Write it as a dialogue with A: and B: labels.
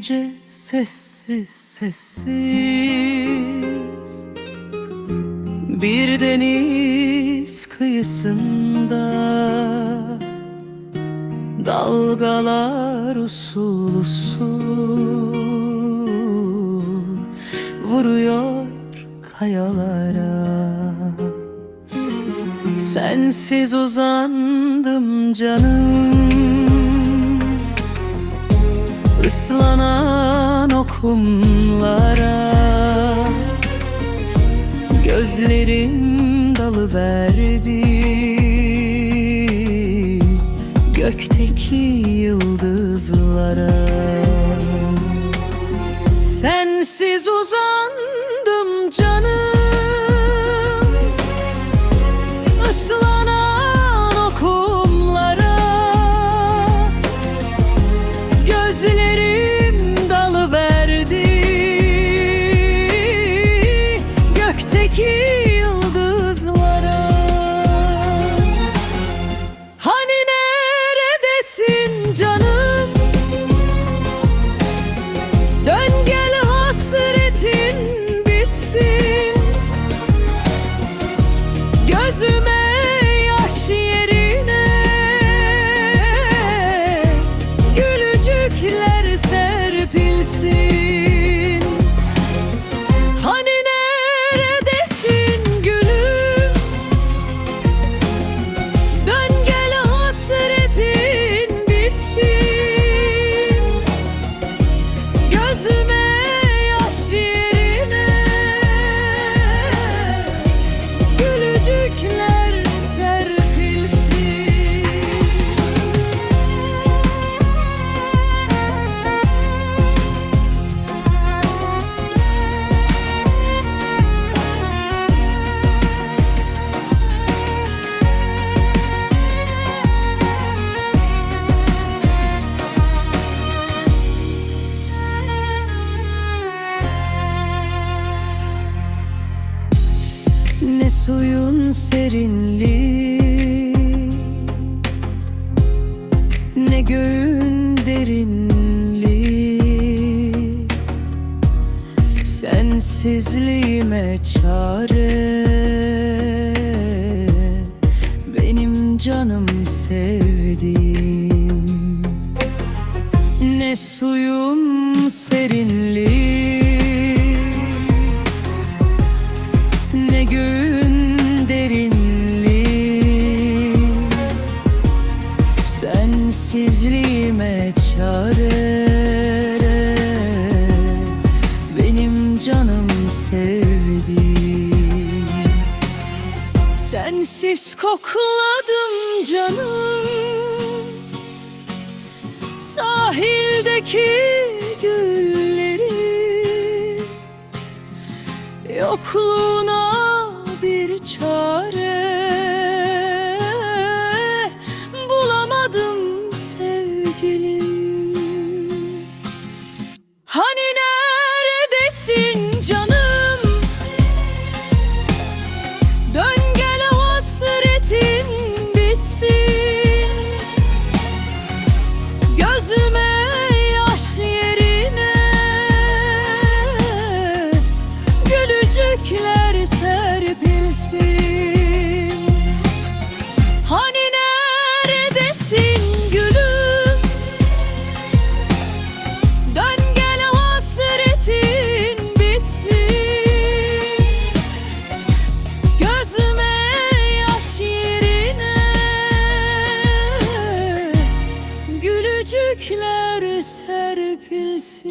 A: gece sessiz sessiz. Bir deniz kıyısında Dalgalar usul usul Vuruyor kayalara. Sensiz uzandım canım Islanan o kumlara Gözlerim dalıverdi. Gökteki yıldızlara Sensiz uzandım Gökteki suyun serinliği. Ne göğün derinliği. Sensizliğime çare. Benim canım sevdiğim. Ne suyun serinliği canım sevdiğim. Sensiz kokladım canım. Sahildeki gülleri Yokluğuna bir çare Yeter serpilsin